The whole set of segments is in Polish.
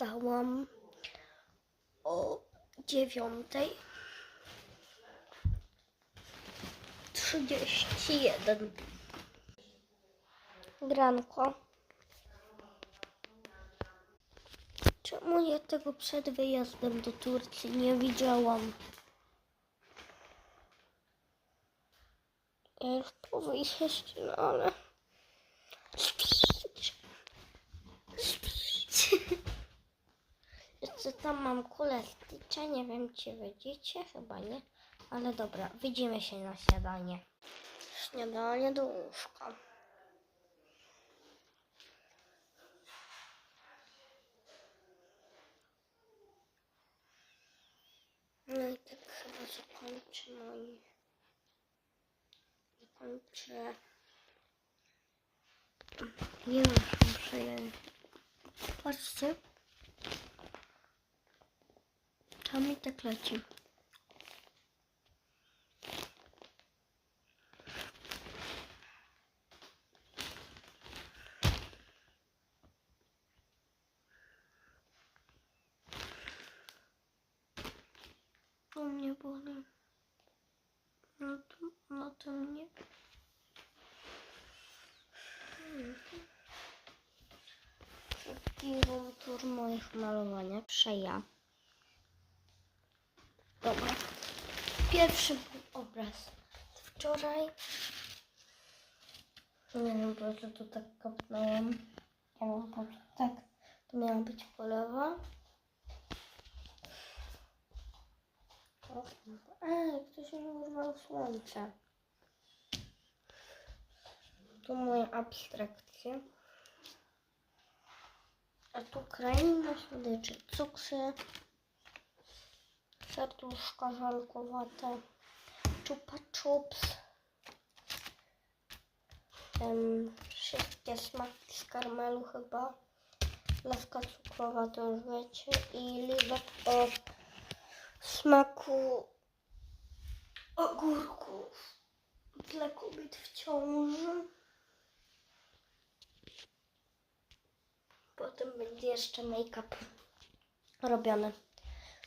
wstałam o dziewiątej. Trzydzieści jeden. Granko. Czemu ja tego przed wyjazdem do Turcji nie widziałam? Ja już po wyjeździe, no ale... Jeszcze tam mam kulę Stitcha, nie wiem czy widzicie, chyba nie. Ale dobra, widzimy się na śniadanie. Śniadanie do łóżka. No i tak chyba zakończę moi... Zakończę... Już muszę. Patrzcie. Mi tak leci. To mnie boli. No to, no to mnie. Room tour moich malowania. Przeja. Dobra. Pierwszy obraz. Wczoraj. Nie wiem po co tu tak kopnąłem. Ja mam tak. To miała być polewa. Ej, ktoś mi urwał słońce. Tu moje abstrakcje. A tu kraina słodyczy, cuksy, serduszka żelkowate, czupa chups, um, wszystkie smaki z karmelu chyba, laska cukrowa to już wiecie. I lizak o smaku ogórków. Dla kobiet w ciąży. Potem będzie jeszcze make-up robiony.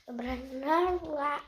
Dobra, nara.